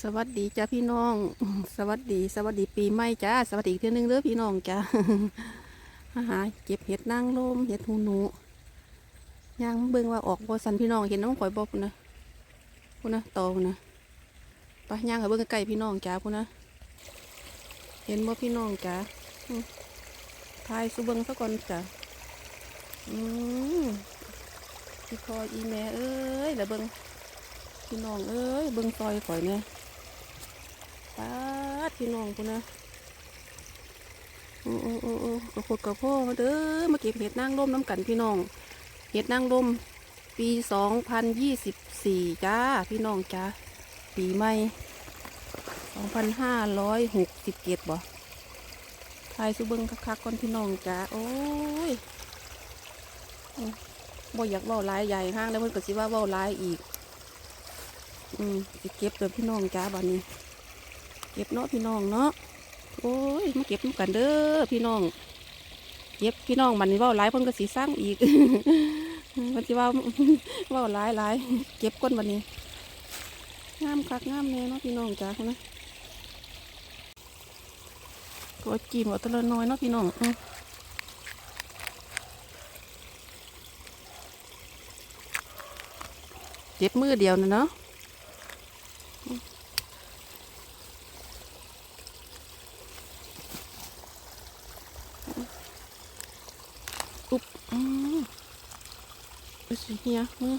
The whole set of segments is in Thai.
สวัสดีจ้าพี่น้อง สวัสดี สวัสดีปีใหม่จ้าสวัสดีอีกเทื่อนึงเด้อพี่น้องจ้าอาหาเก็บเห็ดนางลมเห็ดหูหนูย่างเบิ่งว่าออกบ่สันพี่น้องเห็นน้องข่อยบ่พุ่นะพุ่นะโตนะไปย่างกับเบิ่งใกล้พี่น้องจ้าพุ่นะ เห็นบ่พี่น้องจ้าทายสุเบิ่งซะก่อนจ้าอืมพี่พอยอีแม่เอ้ยแล้วเบิ่งพี่น้องเอ้ยเบิ่งซอยข่อยเนี่ย พี่น้องคุณนะโอ้โอ้โอ้โอ้กระโพดกระโพมาเด้อมาเก็บเห็ดนางร่มน้ำกันพี่น้อง เห็ดนางร่มปีสองพันยี่สิบสี่จ้าพี่น้องจ้าปีใหม่สองพันห้าร้อยหกสิบเจ็ดบ่ทายสุเบิงคักๆก่อนพี่น้องจ้าโอ้ยบ่อยากเว้าลายใหญ่ห้างแล้วมันก็สิว่าเว้าลายอีก อืมสิเก็บเลยพี่น้องจ้าบ้านนี้ เก็บเนาะพี่น้องเนาะโอ้ยมาเก็บกันเด้อพี่น้องเก็บพี่น้องมันนี่ว่าหลายเพิ่นก็สีสร้างอีกมันสิว่าว่าหลายหลายเก็บก้นวันนี้งามคักงามแน่เนาะพี่น้องจ้านะตัวจีมเอาตัวละน้อยเนาะพี่น้องเจ็บมือเดียวนะเนาะ อุ๊บอืมไปสิเฮียมือ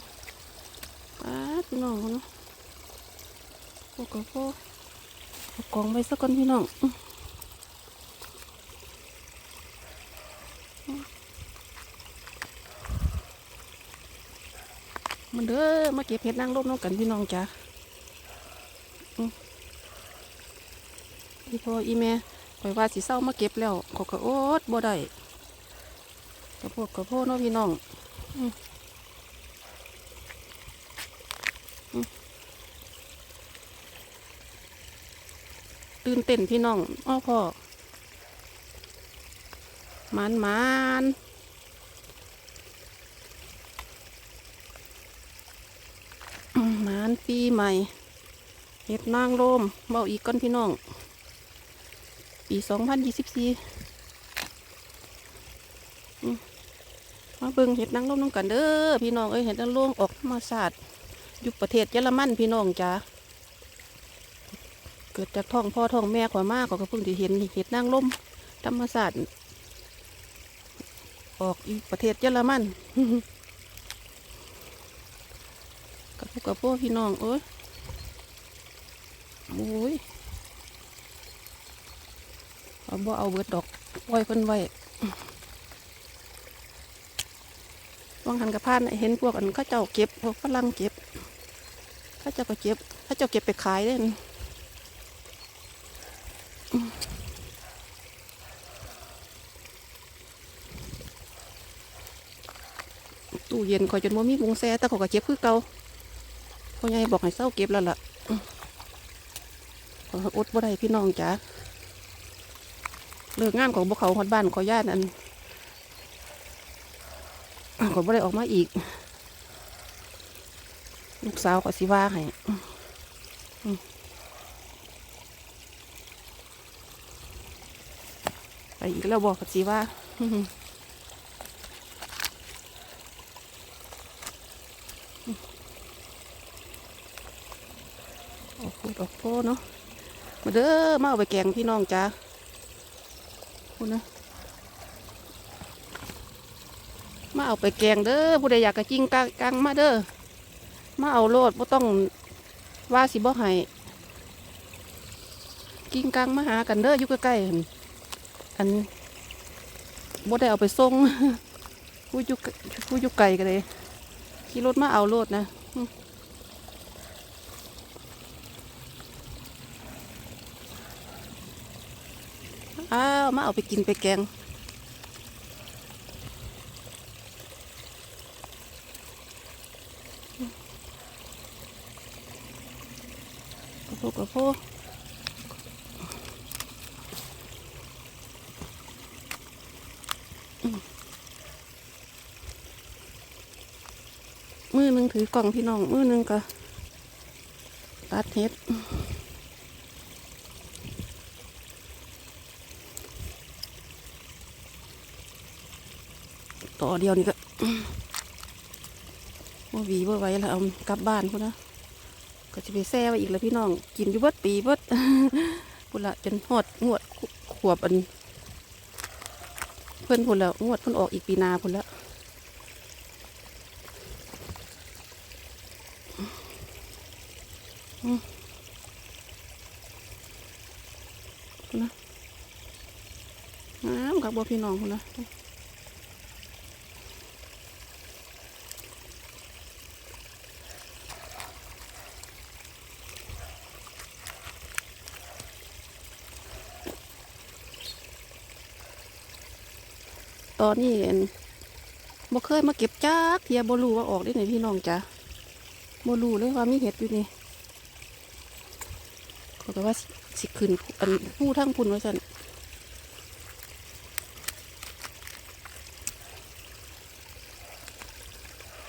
ป้าพี่น้องเนาะพวกกับพวกเอากองไปสักก่อนพี่น้องมันเด้อมาเก็บเห็ดนางรมน้องกันพี่น้องจ้ะอือพี่พ่ออีแม่ข่อยว่าสิเศร้ามาเก็บแล้วขอยก็โอ๊ตบ่ได้ กระโพดกระโพดเนาะพี่น้องตื่นเต้นพี่น้องอ้อพ่อมันมันมันปีใหม่เห็ดนางโลมเบาอีกก้อนพี่น้อง ปีสองพันยี่สิบสี่ มาเบิ่งเห็ดนางรมน้ำกันเด้อพี่น้องเอ้ยเห็ดนางรมออกธรรมศาสตร์ยู่ประเทศเยอรมันพี่น้องจ้าเกิดจากท้องพ่อท้องแม่ขวามากก็เพิ่งจะเห็นเห็ดนางรมธรรมศาสตร์ออกอยู่ประเทศเยอรมันกับพวกกับพวกพี่น้องเอ้ยโอ้ยเอาบ่เอาเบิดดอกปล่อยเพิ่นไว้ วางหันกับพานเห็นพวกอันเข้าเจ้าเก็บพวกฝรั่งเก็บเข้าเจ้าก็เก็บเข้าเจ้าเก็บไปขายเลยนี่อืมตู้เย็นคอยจนว่ามีมุงแซ่แต่เขาก็เก็บคือเก่าพ่อใหญ่บอกให้เศร้าเก็บแล้วล่ะอืมข้ออดบ่ได้พี่น้องจ๋าเลิกงานของพวกเขาฮอดบ้านขอญาตอัน ก็ไม่ได้ออกมาอีก ลูกสาวก็สิว่าให้อืมไปอีกแล้วบอกก็สิว่าออกพูดออกโพเนาะ มาเด้อ มาเอาไปแกงพี่น้องจ้าคุณนะ มาเอาไปแกงเด้อผู้ใดอยากกะจิ้งกางกางมาเด้อมาเอาโลดบ่ต้องว่าสิบ่ให้กิ้งกางมาหากันเด้ออยู่ใกล้ๆอันบ่ได้เอาไปส่งผู้อยู่ไกผู้อยู่ไกลกันเลยขี่รถมาเอาโลดนะอ้าวมาเอาไปกินไปแกง โอ้มือหนึ่งถือกล่องพี่น้อง มือหนึ่งก็ตัดเฮ็ดต่อเดียวนี่ก็ว่าวีว่าไว้แล้วเอากลับบ้านพุ่นนะ ก็จะไปแซ่ไว้อีกแล้วพี่น้อง กินอยู่เบิดปีเบิดพุ่นละจนหอดงวดขวบอัน เพิ่อนพุ่นล้วงวดพิ่นออกอีกปีนาพุ่นล้วอืมพุ่นะน้ำกับบ่พี่น้องพุ่นนะ ตอนนี้เห็นบ่เคยมาเก็บจักเทียบ่รู้ว่าออกได้ไหนพี่น้องจ้ะบ่รู้เลยว่ามีเห็ดอยู่นี่เขาก็ว่าสิขึ้นอันผู้ทั้งพุ่นว่าสั่น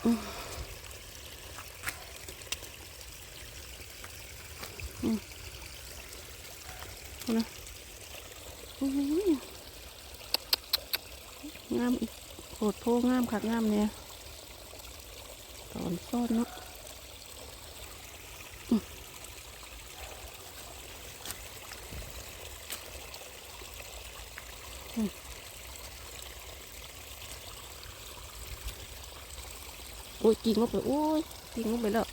อืมอืมเอานะอื้อหืองามอีกโคตรโผักงามเนี่ยตอนซ่อนเนาะโอ้ยกิ่งลงไปโอ้ยกิ่งลงไปแล้ว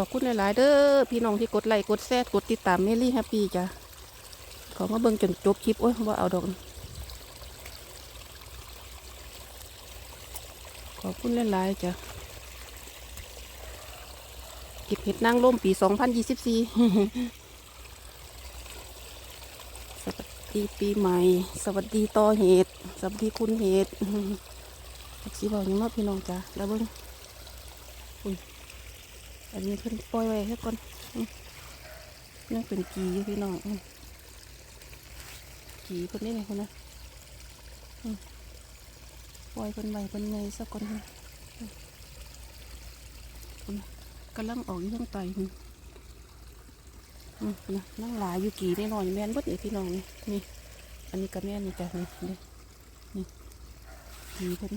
ขอบคุณหลาย ๆ เด้อพี่น้องที่กดไลค์กดแชร์กดติดตามเมลี่แฮปปี้จ้ะขอมาเบิ่งจนจบคลิปโอ้ยว่าเอาดอกขอบคุณหลาย ๆ จ้ะเก็บเห็ดนางร่มปี 2024สวัสดีปีใหม่ สวัสดีต่อเห็ดสวัสดีคุณเห็ดสักสีบอกยังมาพี่น้องจ้ะแล้วเบิ่งอั อันนี้เพิ่นปล่อยไว้ให้ก่อนอืมยังเป็นกีอยู่พี่น้องกีเพิ่นนี่ไงคนนะปล่อยเพิ่นไว้เพิ่นไงสักก่อนนะอืมพุ่นน่ะกำลังออกยู่ข้างใต้นี่อืมพุ่นะนั่งหลายอยู่กี่แน่นอนแม่นบดเลยพี่น้องนี่นี่ อันนี้ก็แม่นนี่จ้ะนี่นี่นี่กีเพิ่น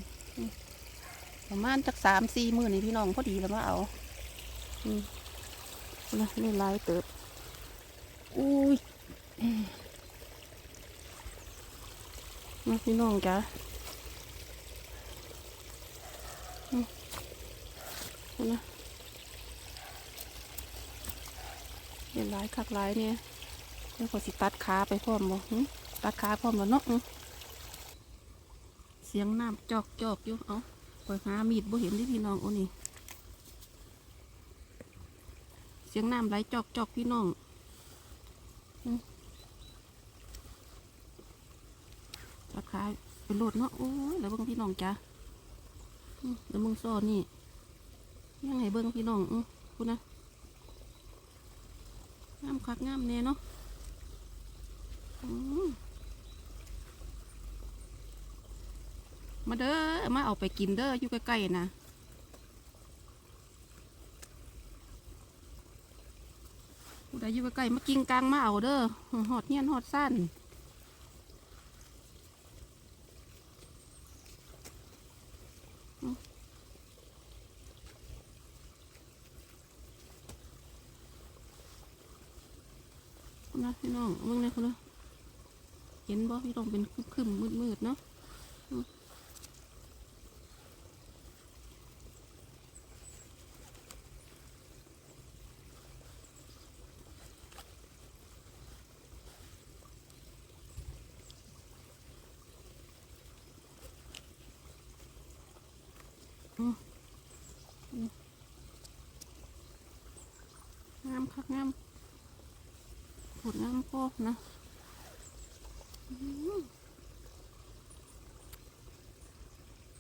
ประมาณจักสามสี่มื้อนี่พี่น้องพอดีแล้วมาเอา อืมนะนี่ลายเติบอุ้ยนะพี่น้องจ้ะอืมนะเดี๋ยวลายคักลายเนี่ยแล้วก็สิตัดขาไปพร้อมบ่หึตัดขาพร้อมแล้วเนาะหึเสียงน้ำจอกจอกอยู่ เอาปล่อยหามีดบ่เห็นที่พี่น้องโอ้นี่ เสียงน้ำไหลจอกจอกพี่น้องราคาเป็นโหลดเนาะโอ้ยแล้วเบิ้งพี่น้องจ้ะแล้วมึงซ้อนี่ยังไงเบิ้งพี่น้องอคุณนะงามคักงามแน่เนาะมาเด้อมาเอาไปกินเด้ออยู่ใกล้ๆนะ ใดอยู่ใกล้ๆมากินกลางมาเอาเด้อหอดเงี้ยนหอดสั้นนะพี่น้องมึงนะคุณนะเห็นบ่พี่น้องเป็นคึมๆมืดๆเนาะ นะ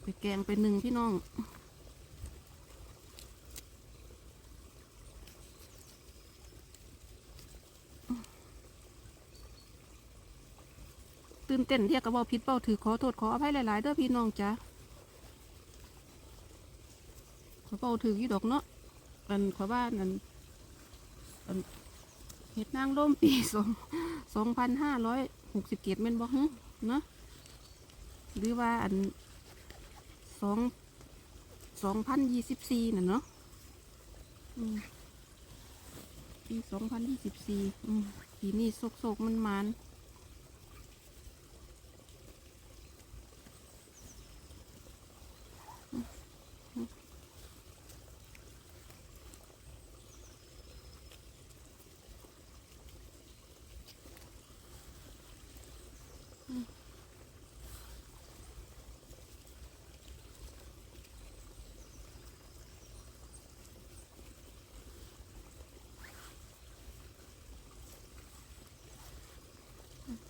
ไปแกงไปหนึ่งพี่น้องตื่นเต้นเรียกกระบอกพิษเป่าถือขอโทษขออภัยหลายๆเด้อพี่น้องจ้ะขอเป้าถือยี่ดอกเนาะอันขอบ้านอันอัน เห็ดนางร่มปีสองสองพันห้าร้อยหกสิบเกตเมนบอกเนาะหรือว่าอันสองสองพันยี่สิบสี่น่ะเนาะปีสองพันยี่สิบสี่ปีนี้โศกโศกมันมัน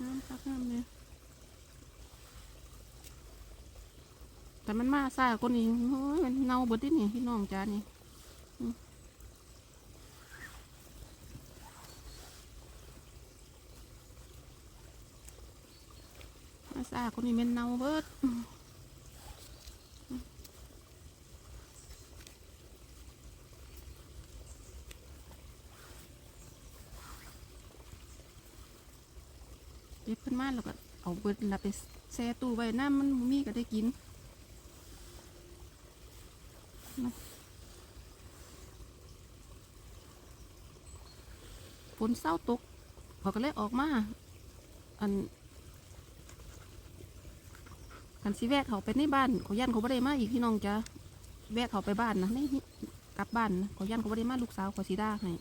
น้ำพักน้ำเนี่ยแต่มันมาซ่าคนนี้โอ้ยมันเน่าบดที่นี่พี่น้องจ้านี่มาซ่าคนนี้มันเน่าเบิดอื มเก็บขึ้นมาแล้วก็เอาเบิดแล้วไปแช่ตู้ไว้น้ำมันมีก็ได้กินฝนเศร้าตกเขาก็เลยออกมา อันอันสิแวะเขาไปในบ้านเขายันเขาไม่ได้มาอีกพี่น้องจ้ะแวะเขาไปบ้านนะไม่กลับบ้านนะเขายันเขาไม่ได้มาลูกสาวเขาสีด้าให้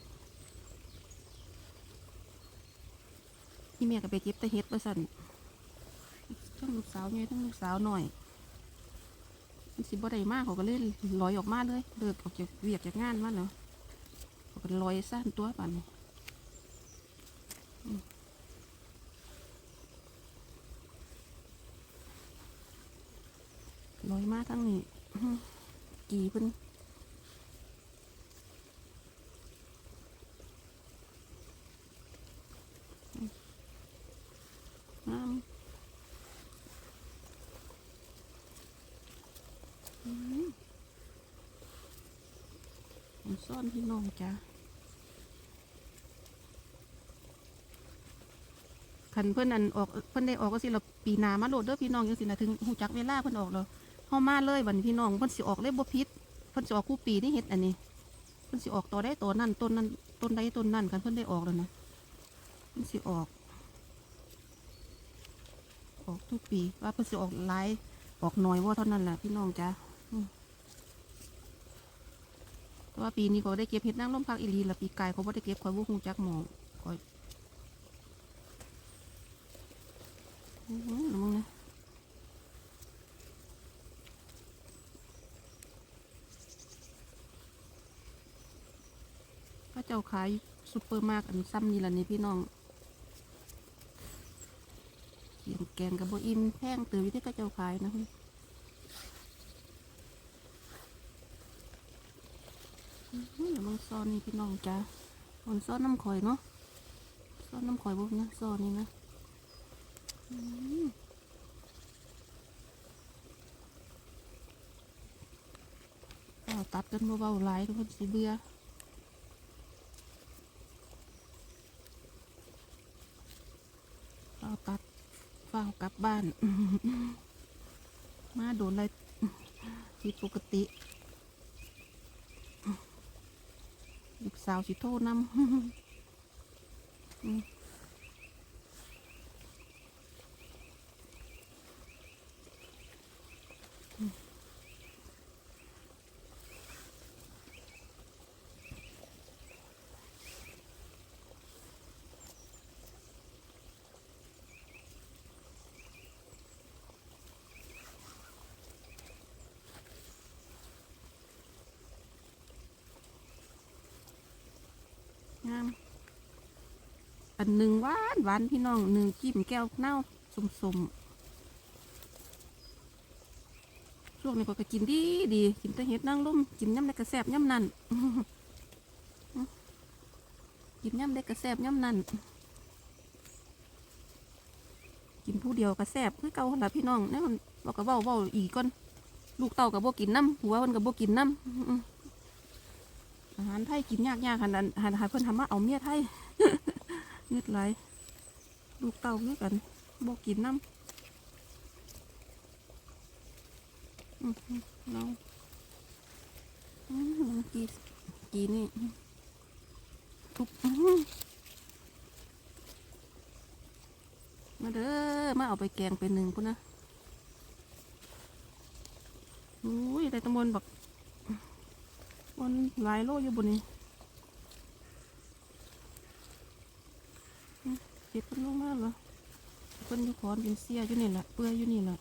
ที่แม่ก็ไปเก็บแต่เฮ็ดไปสั่นทั้งลูกสาวใหญ่ทั้งลูกสาวหน่อยมันสิบ่ได้มาเขาก็เลยลอยออกมาเลยเลิกออกจากเวียกจากงานมาแล้วเขาก็ลอยสั้นตัวปันนี้ลอยมาทั้งนี้กี่เพิ่นำอื้อหือผม ซ่อนพี่น้องจ้ะคันเพิ่อนอันออกเพิ่อนได้ออกก็สิเราปีนามาโหลดเด้อพี่น้องยังสินะถึงหูจักเวลาเพิ่อนออกแล้วเฮามาเลยบันพี่น้องเพิ่อนสิออกเลยบ่ผิดเพิ่อนสิออกคู่ปีนี่เฮ็ดอันนี้ เพิ่อนสิออกตัวได้ตัวนั้นต้นนั้นต้นใดต้นนั้นคันเพิ่อนได้ออกแล้วนะเพิ่อนสิออก ออกทุกปีว่าเพิ่อนสิออกหลายออกน้อยว่าเท่านั้นแหละพี่น้องจ้ะอืมแต่ ว่าปีนี้ก็ได้เก็บเห็ดนางร่มพักอีหลีละปีกายเขาบ่ได้เก็บคอยบ่ฮู้จักหมองคอยอื้อหือมึงนะพระเจ้าขายซุปเปอร์มาร์กอันซ้ำนี่แหละนี่พี่น้องเกียงแกงกับโบอินแพงเตือวิธีก็เจ้าขายนะอื้อหือเดี๋ยวมึงซ่ อนี่พี่น้องจ้ามันซ่อนน้ำข่อยเนาะซ่อนน้ำข่อยบุกนะซอนนี่นะตัดกันเบาๆหลายทุกคนสิเบื่อเฝ้าตัดเฝ้ากลับบ้าน มาโดนอะไรผิดปกติลูกสาวสิโทษนำ งาม อันหนึ่งหวานหวานพี่น้องหนึ่งจิ้มแก้วเน่าสมสมช่วงนี้ก็กินดีดีกินแต่เห็ดนางร่มกินย่ำได้กระแสบย่ำนั่นกินย่ำได้กระแสบย่ำนั่นกินผู้เดียวกระแสบคือเก่าหละพี่น้องนี่มันบอกกับเว้าเว้าอีกก่อนลูกเต่ากับโบกินน้ำหัวมันกับโบกินน้ำ หารไทยกินยากยากขนาดหันหาเพิ่นทำมาเอาเมียไทยเงือดไหลลูกเต้าคือกันบอกกินน้ำอืมเราอืมกีกีนี่ทุบมาเด้อมาเอาไปแกงเป็นหนึ่งพุ่นนะอุ้ยได้ตำบลบัก บนหลายโลอยู่บนนี้เก็บเพิ่นลงมาเหรอเพิ่นอยู่ขอนเป็นเสียอยู่นี่แหละเปื่อยอยู่นี่แหละ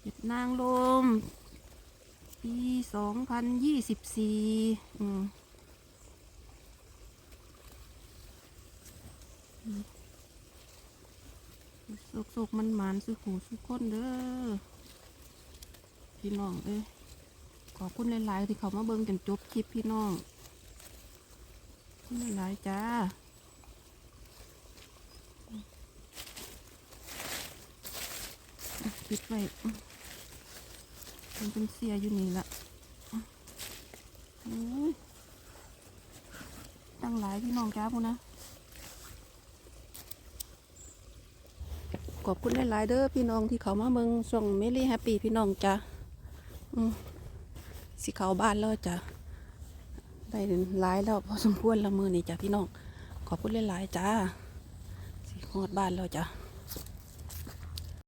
เห็ดนางลม ปีสองพันยี่สิบสี่สุกสุกมันหมานสุหูสุกคนเด้อพี่น้องเอ้ยขอบคุณหลายๆที่เขามาเบิ่งจนจบคลิปพี่น้องขอบคุณหลายๆจ้าปิดไว้ มันเป็นเสียอยู่นี่ละตั้งหลายพี่น้องจ้าพูนะ ขอบคุณหลายๆเด้อพี่น้องที่เขามาเมืองส่งเมลี่แฮปปี้พี่น้องจ้าสิเขาบ้านแล้วจ้ะ ได้หลายแล้วพอสมควรละมือนี่จ้ะพี่น้อง ขอบคุณหลายๆจ้าสิฮอดบ้านแล้วจ้ะ